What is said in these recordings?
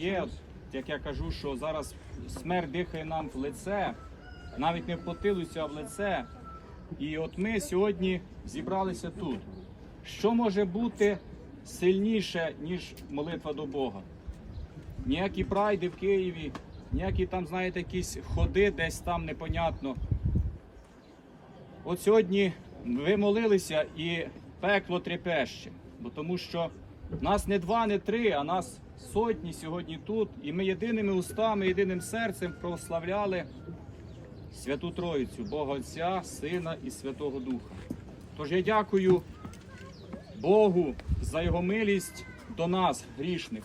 Є, як я кажу, що зараз смерть дихає нам в лице, навіть не в потилицю, а в лице. І от ми сьогодні зібралися тут. Що може бути сильніше, ніж молитва до Бога? Ніякі прайди в Києві, ніякі там, знаєте, якісь ходи десь там непонятно. От сьогодні ви молилися і пекло трепеще, бо тому що нас не два, не три, а нас сотні сьогодні тут. І ми єдиними устами, єдиним серцем прославляли Святу Троїцю, Бога Отця, Сина і Святого Духа. Тож я дякую Богу за його милість до нас, грішних.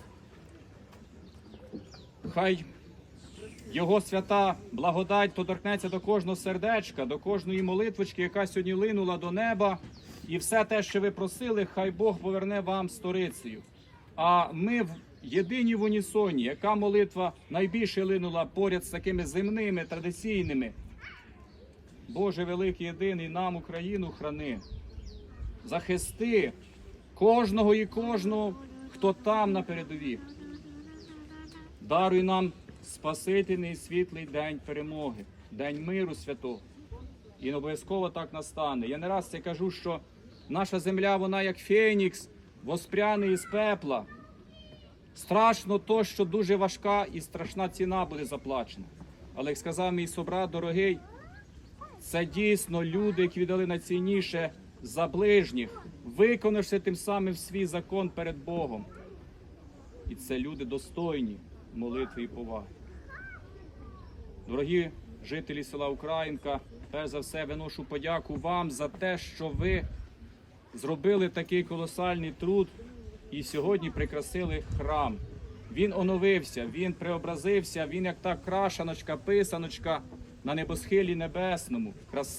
Хай його свята благодать доторкнеться до кожного сердечка, до кожної молитвочки, яка сьогодні линула до неба. І все те, що ви просили, хай Бог поверне вам сторицею. А ми в єдині в унісоні, яка молитва найбільше линула поряд з такими земними, традиційними. Боже великий єдиний, нам Україну храни. Захисти кожного і кожного, хто там на передовій. Даруй нам спасительний світлий день перемоги, день миру святого. І обов'язково так настане. Я не раз це кажу, що наша земля, вона як фенікс, воспряний із пепла. Страшно то, що дуже важка і страшна ціна буде заплачена. Але як сказав мій собрат дорогий, це дійсно люди, які віддали найцінніше за ближніх, виконавши тим самим свій закон перед Богом. І це люди достойні молитви і поваги. Дорогі жителі села Українка, перш за все виношу подяку вам за те, що ви зробили такий колосальний труд і сьогодні прикрасили храм. Він оновився, він преобразився, він як та крашаночка, писаночка на небосхилі небесному. Краси